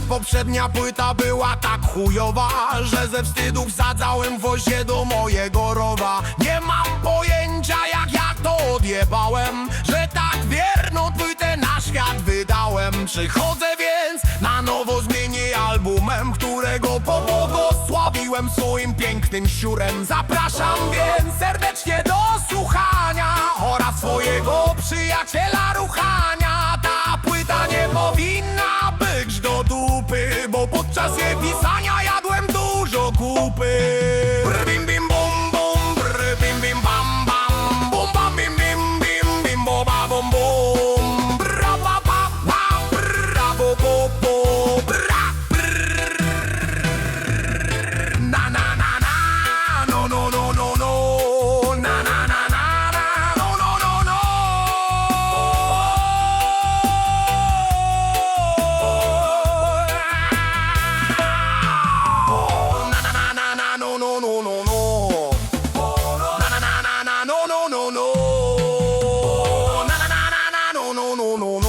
poprzednia płyta była tak chujowa Że ze wstydu wsadzałem wozie do mojego rowa. Nie mam pojęcia jak ja to odjebałem Że tak wierną płytę na świat wydałem. Przychodzę więc na nowo zmienię albumem Którego pobłogosławiłem swoim pięknym siurem. Zapraszam więc serdecznie do słuchania Oraz swojego przyjaciela Podczas jej pisania jadłem dużo kupy no, no.